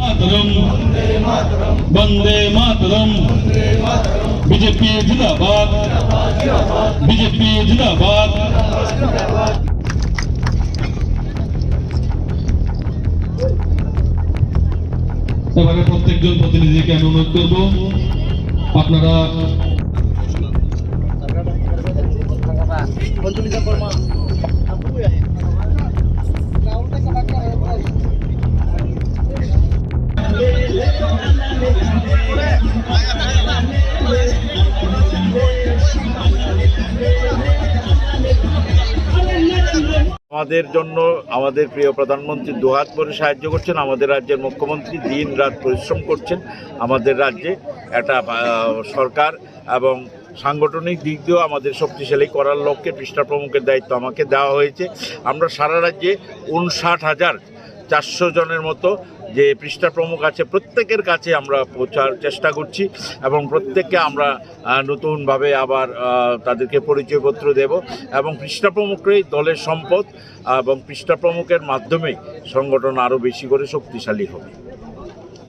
মাতরম বন্দে মাতরম BJP জিন্দাবাদ BJP জিন্দাবাদ এবারে প্রত্যেকজন প্রতিনিধিকে আমি অনুরোধ করব আপনারা অঞ্জলিতা কর্মা আমাদের জন্য আমাদের প্রিয় প্রধানমন্ত্রী দুহাত করে সাহায্য করছেন, আমাদের রাজ্যের মুখ্যমন্ত্রী দিন রাত পরিশ্রম করছেন, আমাদের রাজ্যে একটা সরকার এবং সাংগঠনিক দিক দিয়েও আমাদের শক্তিশালী করার লক্ষ্যে পৃষ্ঠা প্রমুখের দায়িত্ব আমাকে দেওয়া হয়েছে। আমরা সারা রাজ্যে উনষাট হাজার চারশো জনের মতো যে পৃষ্ঠা প্রমুখ আছে, প্রত্যেকের কাছে আমরা পৌঁছার চেষ্টা করছি এবং প্রত্যেককে আমরা নতুনভাবে আবার তাদেরকে পরিচয়পত্র দেব এবং পৃষ্ঠা প্রমুখই দলের সম্পদ এবং পৃষ্ঠা প্রমুখের মাধ্যমে সংগঠন আরও বেশি করে শক্তিশালী হবে।